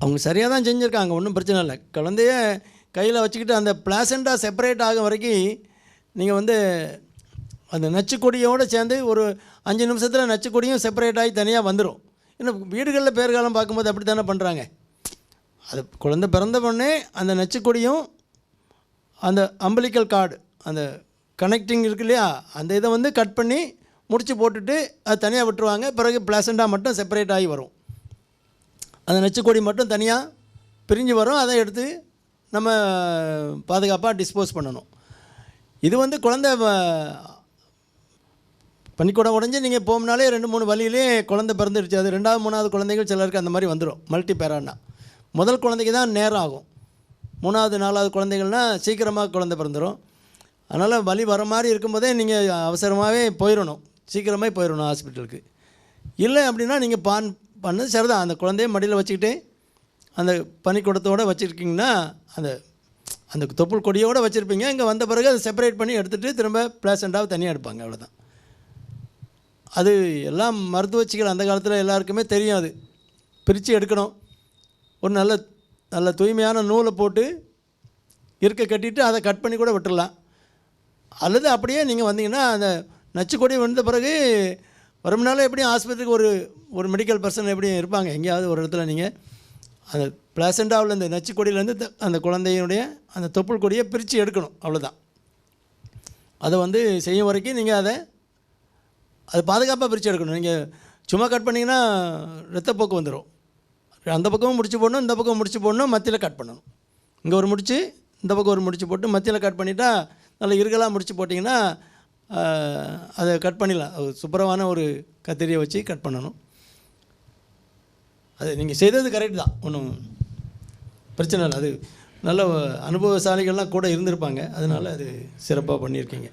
அவங்க சரியாக தான் செஞ்சுருக்காங்க ஒன்றும் பிரச்சனை இல்லை. குழந்தைய கையில் வச்சுக்கிட்டு அந்த பிளாசண்டாக செப்பரேட் ஆகும் வரைக்கும் நீங்கள் வந்து அந்த நச்சுக்கொடியோடு சேர்ந்து ஒரு அஞ்சு நிமிஷத்தில் நச்சுக்கொடியும் செப்பரேட் ஆகி தனியாக வந்துடும் இன்னும் வீடுகளில் பேர்காலம் பார்க்கும்போது அப்படி தானே பண்ணுறாங்க அது குழந்தை பிறந்த உடனே அந்த நச்சுக்கொடியும் அந்த அம்பலிக்கல் கார்டு அந்த கனெக்டிங் இருக்கு இல்லையா அந்த இதை வந்து கட் பண்ணி முடித்து போட்டுட்டு அது தனியாக விட்டுருவாங்க. பிறகு பிளாசண்டாக மட்டும் செப்பரேட் ஆகி வரும். அந்த நச்சுக்கொடி மட்டும் தனியாக பிரிஞ்சு வரும். அதை எடுத்து நம்ம பாதுகாப்பாக டிஸ்போஸ் பண்ணணும். இது வந்து குழந்தை வ- பனிக்கூடம் உடஞ்சி நீங்கள் போகும்னாலே ரெண்டு மூணு வழியிலே குழந்தை பிறந்துடுச்சு அது ரெண்டாவது மூணாவது குழந்தைகள் சிலருக்கு அந்த மாதிரி வந்துடும் மல்டி பேரானா முதல் குழந்தைக்கு தான் நேரம் ஆகும். மூணாவது நாலாவது குழந்தைகள்னால் சீக்கிரமாக குழந்தை பிறந்துடும் அதனால் வலி வர மாதிரி இருக்கும்போதே நீங்கள் அவசரமாகவே போயிடணும் சீக்கிரமே போயிடணும் ஹாஸ்பிட்டலுக்கு இல்லை அப்படின்னா நீங்கள் பான் பண்ணது சரிதான். அந்த குழந்தைய மடியில் வச்சுக்கிட்டு அந்த பனிக்கூடத்தோடு வச்சுருக்கீங்கன்னா அந்த அந்த தொப்புள் கொடியோடு வச்சுருப்பீங்க. இங்கே வந்த பிறகு அதை செப்பரேட் பண்ணி எடுத்துகிட்டு திரும்ப பிளாசண்டாக தனியாக எடுப்பாங்க. அவ்வளோதான் அது எல்லாம் மருத்துவச்சிகள் அந்த காலத்தில் எல்லாருக்குமே தெரியும் அது. பிரித்து எடுக்கணும். ஒரு நல்ல நல்ல தூய்மையான நூலை போட்டு இருக்க கட்டிட்டு அதை கட் பண்ணி கூட விட்டுடலாம் அல்லது அப்படியே நீங்கள் வந்தீங்கன்னா அந்த நச்சுக்கொடி வந்த பிறகு வரும்னால எப்படியும் ஆஸ்பத்திரிக்கு ஒரு ஒரு மெடிக்கல் பர்சன் எப்படியும் இருப்பாங்க. எங்கேயாவது ஒரு இடத்துல நீங்கள் அந்த பிளாசண்டாவில் இந்த நச்சுக்கொடியிலேருந்து அந்த குழந்தையினுடைய அந்த தொப்புள் கொடியை பிரித்து எடுக்கணும். அவ்வளோதான் அதை வந்து செய்யும் வரைக்கும் நீங்கள் அதை அது பாதுகாப்பாக பிரித்து எடுக்கணும். நீங்கள் சும்மா கட் பண்ணிங்கன்னா ரத்தப்போக்கு வந்துடும் அந்த பக்கமும் முடிச்சு போடணும் இந்த பக்கம் முடிச்சு போடணும் மத்தியில் கட் பண்ணணும். இங்கே ஒரு முடிச்சு இந்த பக்கம் ஒரு முடிச்சு போட்டு மத்தியில் கட் பண்ணிட்டால் நல்லா இருகலாக முடிச்சு போட்டிங்கன்னா அதை கட் பண்ணிடலாம். சுப்பரமான ஒரு கத்திரியை வச்சு கட் பண்ணணும். அது நீங்கள் செய்தது கரெக்ட் தான். ஒன்றும் பிரச்சனை இல்லை. அது நல்ல அனுபவசாலிகள்லாம் கூட இருந்திருப்பாங்க. அதனால் அது சிறப்பாக பண்ணியிருக்கீங்க.